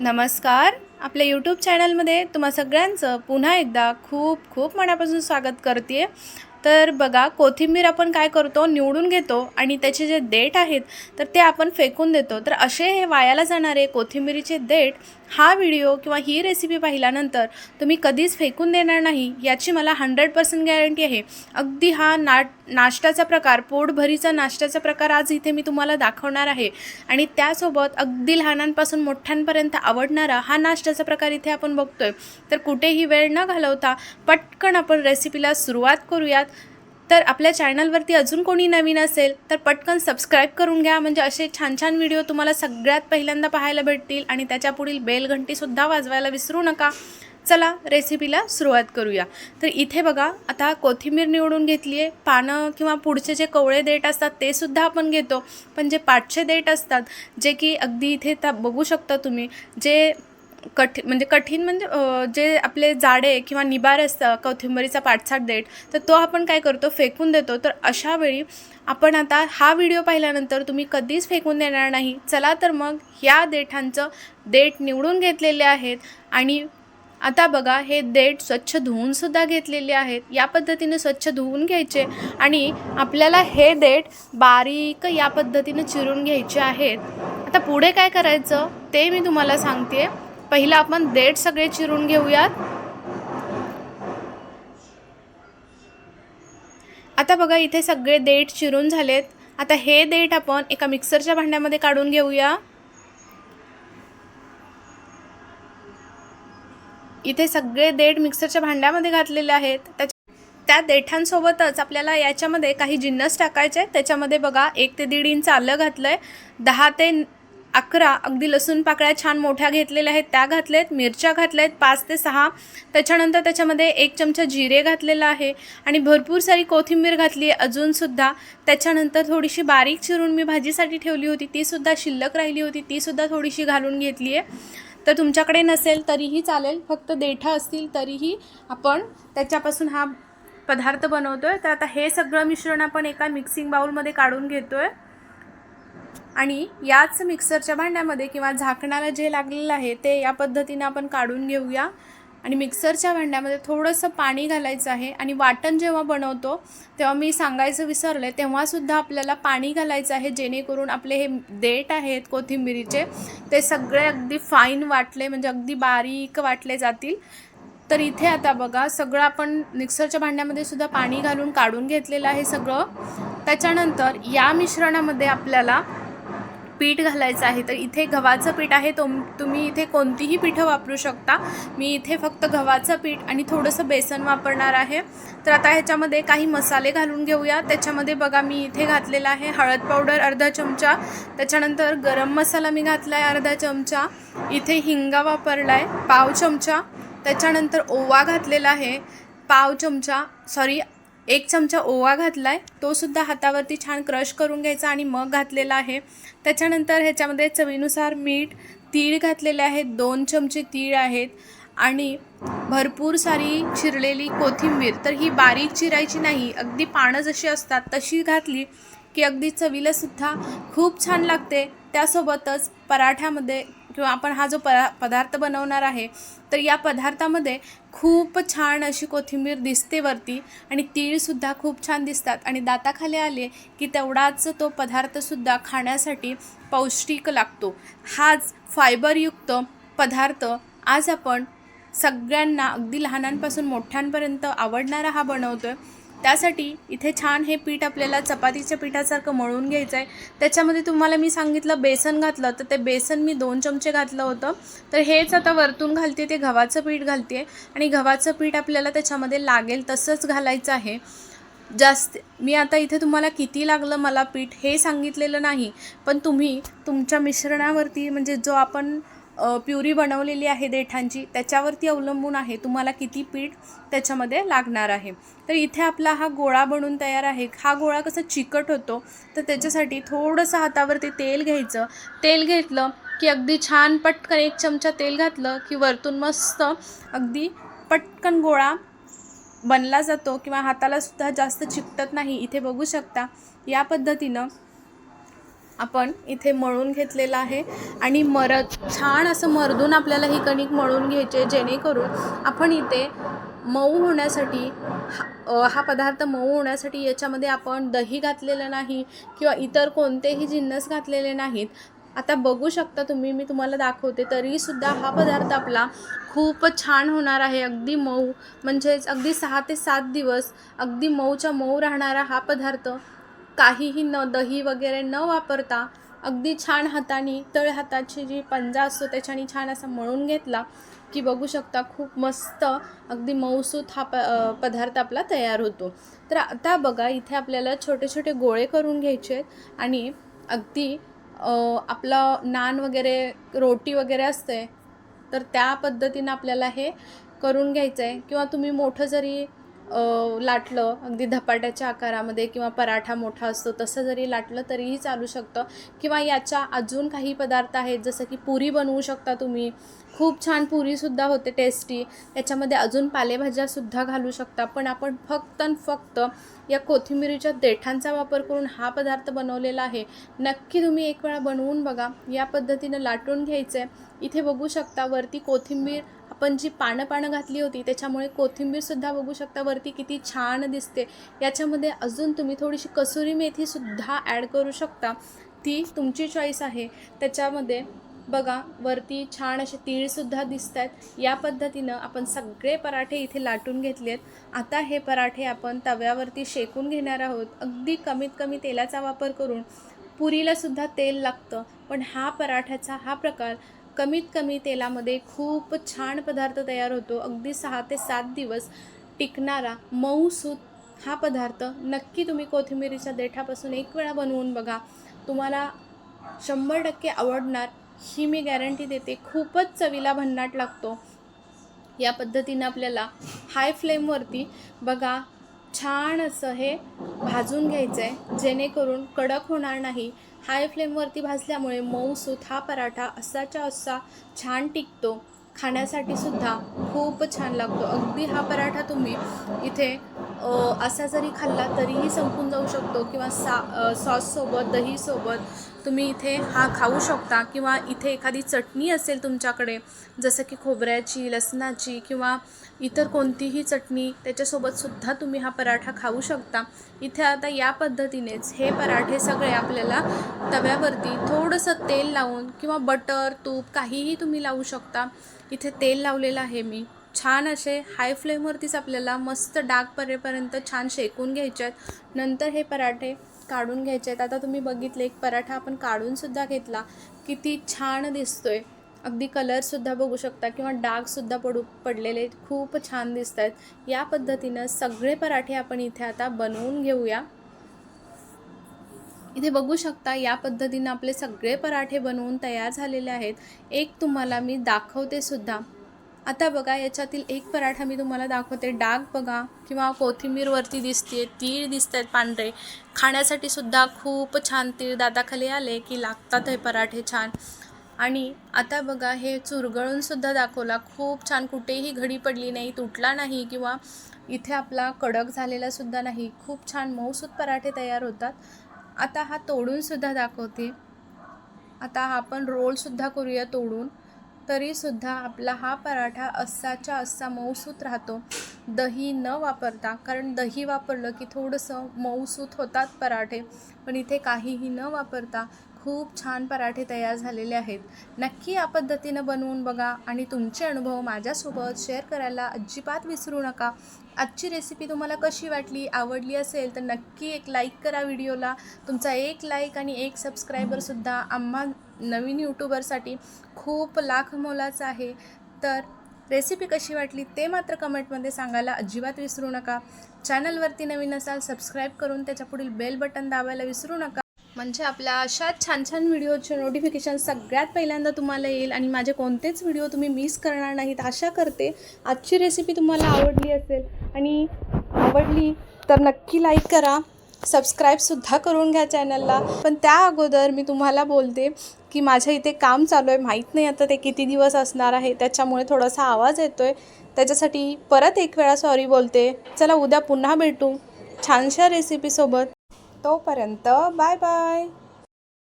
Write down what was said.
नमस्कार. आपल्या यूट्यूब चॅनलमध्ये तुम्हा सगळ्यांचं पुन्हा एकदा खूप खूप मनापासून स्वागत करते तर बघा कोथिंबीर आपण काय करतो? निवडून घेतो आणि त्याचे जे देठ आहेत तर ते आपण फेकून देतो. तर असे हे वायाला जाणारे कोथिंबीरीचे देठ हा व्हिडिओ किंवा ही रेसिपी पाहिल्यानंतर तुम्ही कधीच फेकून देणार नाही याची मला हंड्रेड पर्सेंट गॅरंटी आहे. अगदी हा ना नाश्त्याचा प्रकार पोटभरीचा नाश्त्याचा प्रकार आज इथे मी तुम्हाला दाखवणार आहे. आणि त्यासोबत अगदी लहानांपासून मोठ्यांपर्यंत आवडणारा हा नाश्त्याचा प्रकार इथे आपण बघतोय. तर कुठेही वेळ न घालवता पटकन आपण रेसिपीला सुरुवात करूयात. तर आपल्या चॅनलवरती अजून कोणी नवीन असेल तर पटकन सबस्क्राईब करून घ्या. म्हणजे असे छान छान व्हिडिओ तुम्हाला सगळ्यात पहिल्यांदा पाहायला भेटतील आणि त्याच्या पुढील बेलघंटीसुद्धा वाजवायला विसरू नका. चला रेसिपीला सुरुवात करूया. तर इथे बघा आता कोथिंबीर निवडून घेतली आहे पानं किंवा पुढचे जे कवळे देठ असतात ते सुद्धा आपण घेतो. पण जे पाठचे देठ असतात जे की अगदी इथे त्या बघू शकता तुम्ही जे कठी म्हणजे कठीण म्हणजे जे आपले जाडे किंवा निबार असतं कोथिंबरीचा पाठसाठ देठ तर तो आपण काय करतो? फेकून देतो. तर अशा वेळी आपण आता हा व्हिडिओ पाहिल्यानंतर तुम्ही कधीच फेकून देणार नाही. चला तर मग ह्या देठांचं देठ निवडून घेतलेले आहेत आणि आता बघा हे देठ स्वच्छ धुवूनसुद्धा घेतलेले आहेत. या पद्धतीने स्वच्छ धुवून घ्यायचे आणि आपल्याला हे देठ बारीक या पद्धतीने चिरून घ्यायचे आहेत. आता पुढे काय करायचं? ते मी तुम्हाला सांगते. पहिलं आपण देठ सगळे चिरून घेऊयात. आता बघा इथे सगळे देठ चिरून झालेत. आता हे देठ आपण एका मिक्सरच्या भांड्यामध्ये काढून घेऊया. इथे सगळे देठ मिक्सरच्या भांड्यामध्ये घातलेले आहेत. त्याच्या त्या देठांसोबतच आपल्याला याच्यामध्ये काही जिन्नस टाकायचे आहेत. त्याच्यामध्ये बघा एक ते दीड इंच आलं घातलं आहे दहा ते अकरा. अगदी लसूण पाकळ्या छान मोठ्या घेतलेल्या आहेत. त्या घातल्या आहेत मिरच्या घातल्या आहेत पाच ते सहा. त्याच्यानंतर त्याच्यामध्ये एक चमचा जिरे घातलेला आहे आणि भरपूर सारी कोथिंबीर घातली आहे अजूनसुद्धा त्याच्यानंतर थोडीशी बारीक चिरून मी भाजीसाठी ठेवली होती. तीसुद्धा शिल्लक राहिली होती. तीसुद्धा थोडीशी घालून घेतली आहे. तर तुमच्याकडे नसेल तरीही चालेल. फक्त देठा असतील तरीही आपण त्याच्यापासून हा पदार्थ बनवतो आहे तर आता हे सगळं मिश्रण आपण एका मिक्सिंग बाऊलमध्ये काढून घेतो आहे आणि याच मिक्सरच्या भांड्यामध्ये किंवा झाकणाला जे लागलेलं आहे ते या पद्धतीने आपण काढून घेऊया. आणि मिक्सरच्या भांड्यामध्ये थोडंसं पाणी घालायचं आहे आणि वाटण जेव्हा बनवतो तेव्हा मी सांगायचं विसरले तेव्हासुद्धा आपल्याला पाणी घालायचं आहे जेणेकरून आपले हे देठ आहेत कोथिंबिरीचे ते सगळे अगदी फाईन वाटले म्हणजे अगदी बारीक वाटले जातील. तर इथे आता बघा सगळं आपण मिक्सरच्या भांड्यामध्ये सुद्धा पाणी घालून काढून घेतलेलं आहे सगळं. त्याच्यानंतर या मिश्रणामध्ये आपल्याला पीठ घालायचं आहे. तर इथे गव्हाचं पीठ आहे. तुम तुम्ही इथे कोणतीही पिठं वापरू शकता. मी इथे फक्त गव्हाचं पीठ आणि थोडंसं बेसन वापरणार आहे. तर आता ह्याच्यामध्ये काही मसाले घालून घेऊया. त्याच्यामध्ये बघा मी इथे घातलेला आहे हळद पावडर अर्धा चमचा. त्याच्यानंतर गरम मसाला मी घातला आहे अर्धा चमचा. इथे हिंगा वापरला आहे पाव चमचा. त्याच्यानंतर ओवा घातलेला आहे पाव चमचा. सॉरी एक चमचा ओवा घातला आहे तोसुद्धा हातावरती छान क्रश करून घ्यायचा आणि मग घातलेला आहे. त्याच्यानंतर ह्याच्यामध्ये चवीनुसार मीठ तीळ घातलेले आहेत दोन चमचे तीळ आहेत आणि भरपूर सारी चिरलेली कोथिंबीर. तर ही बारीक चिरायची नाही अगदी पानं जशी असतात तशी घातली की अगदी चवीलासुद्धा खूप छान लागते. त्यासोबतच पराठ्यामध्ये किंवा आपण हा जो परा पदार्थ बनवणार आहे तर या पदार्थामध्ये खूप छान अशी कोथिंबीर दिसते वरती आणि तीळसुद्धा खूप छान दिसतात. आणि दाताखाली आले की तेवढाच तो पदार्थसुद्धा खाण्यासाठी पौष्टिक लागतो. हाच फायबरयुक्त पदार्थ आज आपण सगळ्यांना अगदी लहानांपासून मोठ्यांपर्यंत आवडणारा हा बनवतो आहे त्यासाठी इथे छान हे पीठ आपल्याला चपातीच्या पिठासारखं मळून घ्यायचं आहे त्याच्यामध्ये तुम्हाला मी सांगितलं बेसन घातलं तर ते बेसन मी दोन चमचे घातलं होतं. तर हेच आता वरतून घालते ते गव्हाचं पीठ घालते. आणि गव्हाचं पीठ आपल्याला त्याच्यामध्ये लागेल तसंच घालायचं आहे. जास्त मी आता इथे तुम्हाला किती लागलं मला पीठ हे सांगितलेलं नाही. पण तुम्ही तुमच्या मिश्रणावरती म्हणजे जो आपण प्युरी बनवलेली आहे देठांची त्याच्यावरती अवलंबून आहे तुम्हाला किती पीठ त्याच्यामध्ये लागणार आहे. तर इथे आपला हा गोळा बनून तयार आहे. हा गोळा कसा चिकट होतो तर त्याच्यासाठी थोडंसं हातावरती तेल घ्यायचं. तेल घेतलं की अगदी छान पटकन एक चमचा तेल घातलं की वरतून मस्त अगदी पटकन गोळा बनला जातो किंवा हातालासुद्धा जास्त चिकटत नाही. इथे बघू शकता या पद्धतीनं आपण इथे मळून घेतलेलं आहे. आणि मरत छान असं मर्दून आपल्याला ही कणिक मळून घ्यायची जेणेकरून आपण इथे मऊ होण्यासाठी हा हा पदार्थ मऊ होण्यासाठी याच्यामध्ये आपण दही घातलेलं नाही किंवा इतर कोणतेही जिन्नस घातलेले नाहीत. आता बघू शकता तुम्ही मी तुम्हाला दाखवते तरीसुद्धा हा पदार्थ आपला खूप छान होणार आहे. अगदी मऊ म्हणजेच अगदी सहा ते सात दिवस अगदी मऊच्या मऊ राहणारा हा पदार्थ काहीही न दही वगैरे न वापरता अगदी छान हाताने तळ हाताची जी पंजा असतो त्याच्याने छान असा मळून घेतला की बघू शकता खूप मस्त अगदी मऊसूत हा प पदार्थ आपला तयार होतो. तर आता बघा इथे आपल्याला छोटे छोटे गोळे करून घ्यायचे आहेत आणि अगदी आपलं नान वगैरे रोटी वगैरे असते तर त्या पद्धतीनं आपल्याला हे करून घ्यायचं आहे किंवा तुम्ही मोठं जरी लाटलं अगदी धपाट्याच्या आकारामध्ये किंवा पराठा मोठा असतो तसं जरी लाटलं तरीही चालू शकतं. किंवा याच्या अजून काही पदार्थ आहेत जसं की पुरी बनवू शकता तुम्ही. खूप छान पुरीसुद्धा होते टेस्टी त्याच्यामध्ये अजून पालेभाज्यासुद्धा घालू शकता. पण आपण फक्त आणि फक्त या कोथिंबिरीच्या देठांचा वापर करून हा पदार्थ बनवलेला आहे. नक्की तुम्ही एक वेळा बनवून बघा. या पद्धतीनं लाटून घ्यायचं आहे इथे बघू शकता वरती कोथिंबीर आपण जी पानं पानं घातली होती त्याच्यामुळे कोथिंबीरसुद्धा बघू शकता वरती किती छान दिसते. याच्यामध्ये अजून तुम्ही थोडीशी कसुरी मेथीसुद्धा ॲड करू शकता. ती तुमची चॉईस आहे. त्याच्यामध्ये बघा वरती छान असे तीळसुद्धा दिसत आहेत या पद्धतीनं आपण सगळे पराठे इथे लाटून घेतले आहेत. आता हे पराठे आपण तव्यावरती शेकून घेणार आहोत. अगदी कमीत कमी तेलाचा वापर करून पुरीलासुद्धा तेल लागतं. पण हा पराठ्याचा हा प्रकार कमीत कमी तेलामध्ये खूप छान पदार्थ तयार होतो. अगदी सहा ते सात दिवस टिकणारा मऊसूत हा पदार्थ नक्की तुम्ही कोथिंबिरीच्या देठापासून एक वेळा बनवून बघा. तुम्हाला शंभर टक्के आवडणार ही मी गॅरंटी देते. खूपच चवीला भन्नाट लागतो. या पद्धतीनं आपल्याला हाय फ्लेमवरती बघा छान असं हे भाजून घ्यायचं आहे जेणेकरून कडक होणार नाही. हाय फ्लेमवरती भाजल्यामुळे मऊसूत हा पराठा असाच्या असा छान टिकतो. खाण्यासाठी सुद्धा खूप छान लागतो. अगदी हा पराठा तुम्ही इथे असा जरी खाल्ला तरीही संपून जाऊ शकतो किंवा सा सॉससोबत दहीसोबत तुम्ही इथे हा खाऊ शकता किंवा इथे एखादी चटणी असेल तुमच्याकडे जसं की खोबऱ्याची लसणाची किंवा इतर कोणतीही चटणी त्याच्यासोबतसुद्धा तुम्ही हा पराठा खाऊ शकता. इथे आता या पद्धतीनेच हे पराठे सगळे आपल्याला तव्यावरती थोडंसं तेल लावून किंवा बटर तूप काहीही तुम्ही लावू शकता. इथे तेल लावलेलं आहे मी. छान असे हाय फ्लेमवरतीच आपल्याला मस्त डाग परेपर्यंत छान शेकून घ्यायचे आहेत. नंतर हे पराठे काढून घ्यायचे आहेत. आता तुम्ही बघितले एक पराठा आपण काढूनसुद्धा घेतला. किती छान दिसतो आहे अगदी कलरसुद्धा बघू शकता किंवा डागसुद्धा पडू पडलेले खूप छान दिसत आहेत या पद्धतीनं सगळे पराठे आपण इथे आता बनवून घेऊया. इथे बघू शकता या पद्धतीनं आपले सगळे पराठे बनवून तयार झालेले आहेत. एक तुम्हाला मी दाखवते सुद्धा. आता बघा याच्यातील एक पराठा मी तुम्हाला दाखवते. डाग बघा किंवा कोथिंबीरवरती दिसते तीळ दिसत आहेत पांढरे. खाण्यासाठी सुद्धा खूप छान तीळ दाताखाली आले की लागतात हे पराठे छान. आणि आता बघा हे चुरगळूनसुद्धा दाखवला. खूप छान कुठेही घडी पडली नाही तुटला नाही किंवा इथे आपला कडक झालेलासुद्धा नाही. खूप छान मऊसूत पराठे तयार होतात. आता हा तोडूनसुद्धा दाखवते. आता हा आपण रोलसुद्धा करूया तोडून. तरीसुद्धा आपला हा पराठा अस्साच्या अस्सा मऊसूत राहतो. दही न वापरता कारण दही वापरलं की थोडंसं मऊसूत होतात पराठे पण इथे काहीही न वापरता खूप छान पराठे तयार झालेले आहेत. नक्की या पद्धतीनं बनवून बघा आणि तुमचे अनुभव माझ्यासोबत शेअर करायला अजिबात विसरू नका. आजची रेसिपी तुम्हाला कशी वाटली आवडली असेल तर नक्की एक लाईक करा व्हिडिओला. तुमचा एक लाईक आणि एक सबस्क्रायबरसुद्धा आम्हा नवीन यूट्यूबरसाठी खूप लाख मोलाचा आहे. तर रेसिपी कशी वाटली ते मात्र कमेंटमध्ये सांगायला अजिबात विसरू नका. चॅनलवरती नवीन असाल सबस्क्राईब करून त्याच्या पुढील बेल बटन दाबायला विसरू नका. म्हणजे आपल्या अशा छान छान व्हिडिओचे नोटिफिकेशन सगळ्यात पहिल्यांदा तुम्हाला येईल आणि माझे कोणतेच व्हिडिओ तुम्ही मिस करणार नाहीत आशा करते आजची रेसिपी तुम्हाला आवडली असेल आणि आवडली तर नक्की लाईक करा. सबस्क्राईबसुद्धा करून घ्या चॅनलला पण त्या अगोदर मी तुम्हाला बोलते की माझ्या इथे काम चालू आहे. माहीत नाही आता ते किती दिवस असणार आहे. त्याच्यामुळे थोडासा आवाज येतो आहे त्याच्यासाठी परत एक वेळा सॉरी बोलते. चला उद्या पुन्हा भेटू. छानशा रेसिपीसोबत तोपर्यंत बाय बाय.